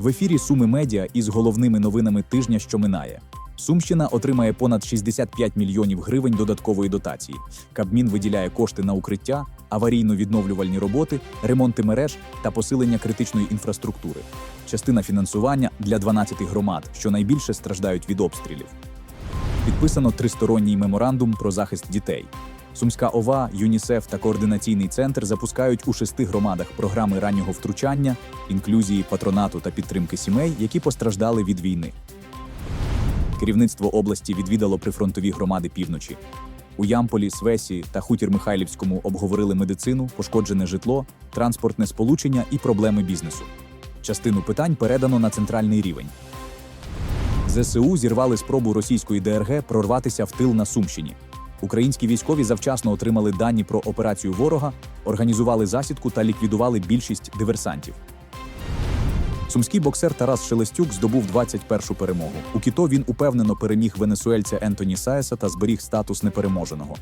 В ефірі Суми Медіа із головними новинами тижня, що минає. Сумщина отримає понад 65 мільйонів гривень додаткової дотації. Кабмін виділяє кошти на укриття, аварійно-відновлювальні роботи, ремонти мереж та посилення критичної інфраструктури. Частина фінансування для 12 громад, що найбільше страждають від обстрілів. Підписано тристоронній меморандум про захист дітей. Сумська ОВА, ЮНІСЕФ та координаційний центр запускають у шести громадах програми раннього втручання, інклюзії, патронату та підтримки сімей, які постраждали від війни. Керівництво області відвідало прифронтові громади півночі. У Ямполі, Свесі та Хутір Михайлівському обговорили медицину, пошкоджене житло, транспортне сполучення і проблеми бізнесу. Частину питань передано на центральний рівень. ЗСУ зірвали спробу російської ДРГ прорватися в тил на Сумщині. Українські військові завчасно отримали дані про операцію ворога, організували засідку та ліквідували більшість диверсантів. Сумський боксер Тарас Шелестюк здобув 21-шу перемогу. У кіто він упевнено переміг венесуельця Ентоні Саеса та зберіг статус непереможеного.